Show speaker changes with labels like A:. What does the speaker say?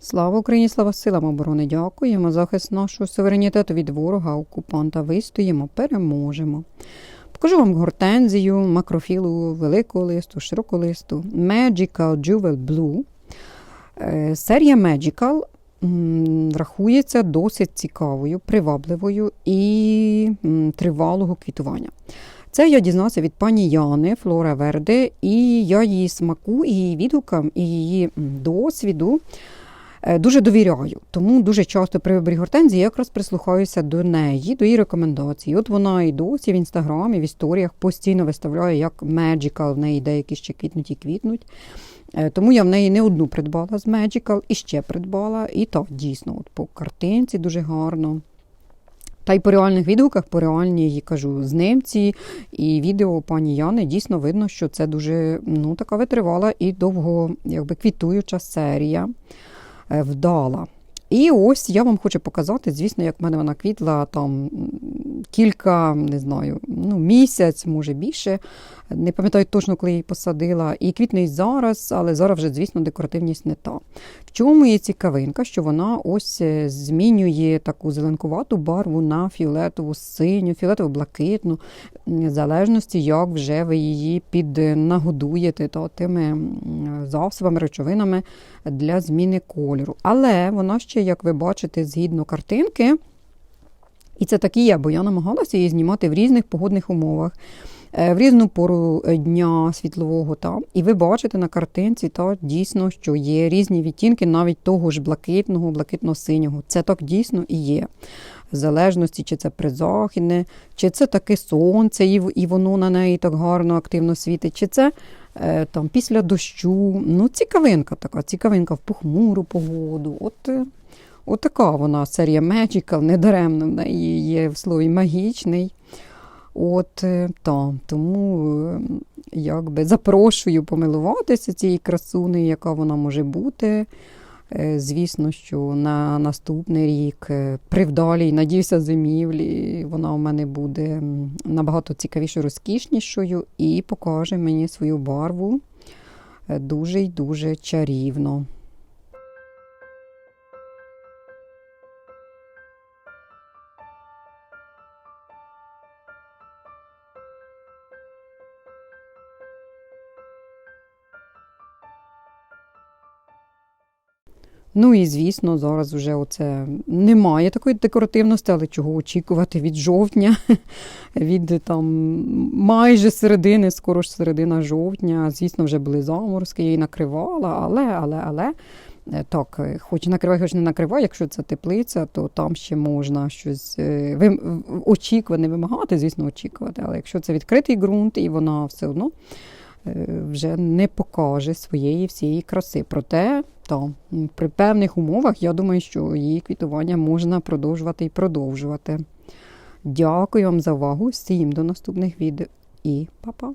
A: Слава Україні, слава силам оборони! Дякуємо. Захист нашого суверенітету від ворога, окупанта. Вистоїмо, переможемо. Покажу вам гортензію, макрофілу великого листу, широкого листу. Magical Jewel Blue. Е, Серія Magical рахується досить цікавою, привабливою і тривалого квітування. Це я дізнався від пані Яни Флора Верде, і я її смаку, і її відгукам, і її досвіду дуже довіряю. Тому дуже часто при виборі гортензії я якраз прислухаюся до неї, до її рекомендацій. От вона і досі в інстаграмі, в історіях постійно виставляє як Magical, в неї деякі ще квітнуть і квітнуть. Е, Тому я в неї не одну придбала з Magical і ще придбала. І так, дійсно, от по картинці дуже гарно. Та й по реальних відгуках, по реальній кажу, знимці і відео пані Яни дійсно видно, що це дуже ну, така витривала і довго якби, квітуюча серія е, вдала. І ось я вам хочу показати, звісно, як в мене вона квітла там кілька, не знаю, ну, місяць, може більше. Не пам'ятаю точно, коли її посадила. І квітне зараз, але зараз вже, звісно, декоративність не та. В чому є цікавинка, що вона ось е, змінює таку зеленкувату барву на фіолетову синю, фіолетово блакитну, в залежності, як вже ви її піднагодуєте то, тими засобами, речовинами для зміни кольору. Але вона ще, як ви бачите, згідно картинки, і це так і є, бо я намагалася її знімати в різних погодних умовах. е, В різну пору е, дня світлового там. І ви бачите на картинці та дійсно, що є різні відтінки навіть того ж блакитного, блакитно-синього. Це так дійсно і є. В залежності, чи це призахідне, чи це таке сонце, і, воно на неї так гарно, активно світить, чи це е, там після дощу. Ну, цікавинка така, цікавинка в похмуру погоду. От, е, от така вона серія Magical, недаремно в неї є в слові магічний. От е, та, тому е, якби запрошую помилуватися цією красунею, яка вона може бути. Е, Звісно, що на наступний рік е, при надіюся, зимівлі вона у мене буде набагато цікавішою, розкішнішою і покаже мені свою барву дуже й дуже чарівно. Ну і звісно, зараз вже оце немає такої декоративності, але чого очікувати від жовтня, від там майже середини, скоро ж середина жовтня. Звісно, вже були заморозки, я її накривала, але, але, але. е, Так, е, хоч накривай, хоч не накривай, якщо це теплиця, то там ще можна щось е, вим- очікувати, не вимагати, звісно, очікувати. Але якщо це відкритий ґрунт і вона все одно вже не покаже своєї всієї краси. Проте, м, при певних умовах, я думаю, що її квітування можна продовжувати і продовжувати. Дякую вам за увагу. Всім до наступних відео і па-па!